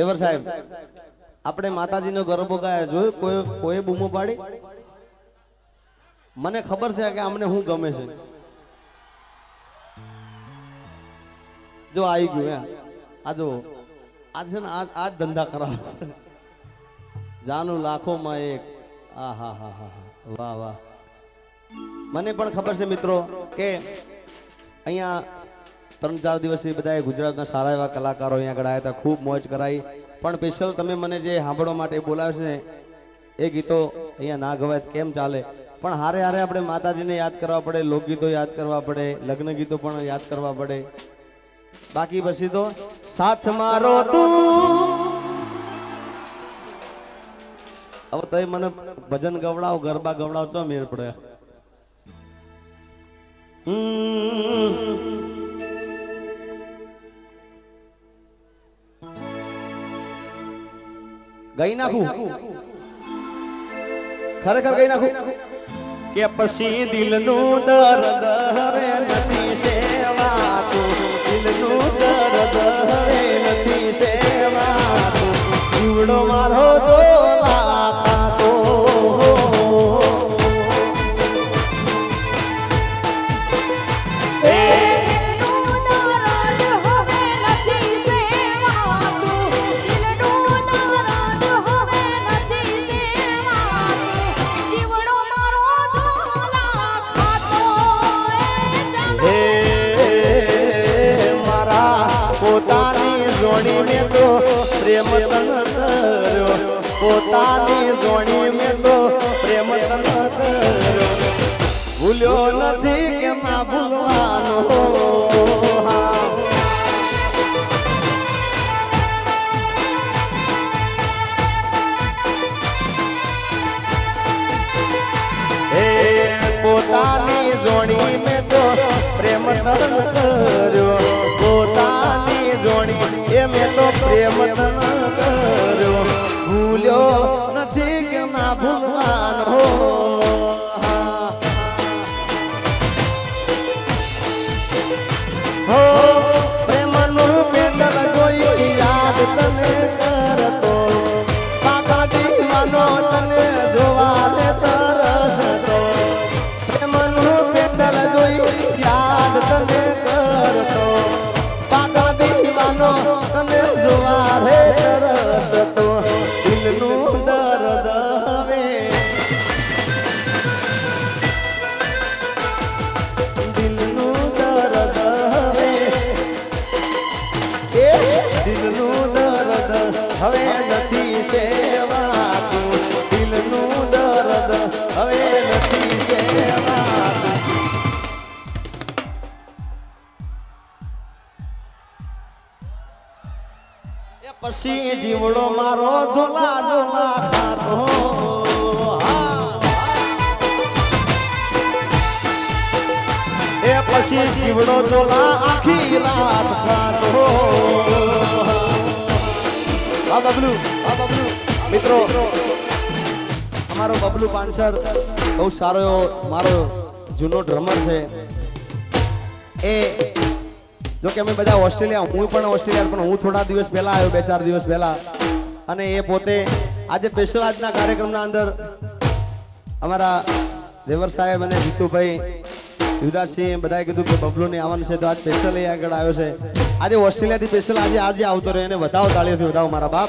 દેવર સાહેબ, આપણે માતાજીનો ગરબો ગાય જોયું? કોઈ કોઈ બૂમો પાડી? મને ખબર છે કે અમને શું ગમે છે. જો આવી ગયું આ જો આ છે ને, આ જ ધંધા છે. જાનું લાખોમાં એક. આ હા હા હા હા. વાહ વાહ. મને પણ ખબર છે મિત્રો કે અહીંયા ત્રણ ચાર દિવસથી બધાએ ગુજરાતના સારા એવા કલાકારો અહીંયા આગળ આવ્યા હતા. ખૂબ મોજ કરાઈ. પણ સ્પેશિયલ તમે મને જે સાંભળવા માટે બોલાવ્યો છે ને, એ ગીતો અહીંયા ના ગવાય કેમ ચાલે? પણ હારે હારે આપણે માતાજીને યાદ કરવા પડે, લોકગીતો યાદ કરવા પડે, લગ્ન ગીતો પણ યાદ કરવા પડે. બાકી પછી તો સાથ મારો તું. હવે તઈ મને ભજન ગવડાવો, ગરબા ગવડાવો તો મેળ પડે? હમ. ગઈ નાખું ખરેખર ગઈ નાખું કે પછી દિલનું દર્દ હવે નથી. મેં તો પ્રેમ તન કર્યો પોતાની જોડી મેં તો પ્રેમ તન મેં તો પ્રેમ હવે નથી સેવાતું, દિલનું હવે નથી પછી જીવડો મારો ઝોલા ઝોલા ખાતો એ પછી જીવડો જોલા આખી રાત ખાતો. આ બબલુ આ બબલુ મિત્રો, અમારો બબલુ પાનસર બહુ સારો એવો, મારો જૂનો ડ્રમર છે. એ જો કે અમે બધા ઓસ્ટ્રેલિયા, હું પણ ઓસ્ટ્રેલિયા, પણ હું થોડા દિવસ પહેલા આવ્યો, બે ચાર દિવસ પહેલા. અને એ પોતે આજે સ્પેશિયલ આજના કાર્યક્રમના અંદર અમારા દેવર સાહેબ અને જીતુભાઈ યુવરાજસિંહ બધાએ કીધું કે બબલુને આવવાનું છે તો આજ સ્પેશિયલ એ આગળ આવ્યો છે. આજે ઓસ્ટ્રેલિયાથી સ્પેશિયલ આજે આજે આવતો રહ્યો એને વધાવો તાળીઓથી વધાવો મારા બાપ.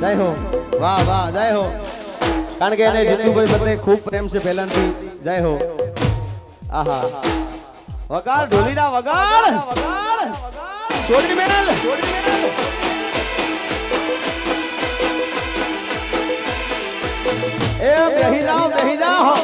જય હો. વાહ વાહ, જય હો. કારણ કે એને જીતુભાઈ બધે ખૂબ પ્રેમ છે પહેલાથી. જય હો. આહા. વગાડ, ઢોલીના વગાડ. છોડી મેનલ એ બેહી જાઓ બેહી જાઓ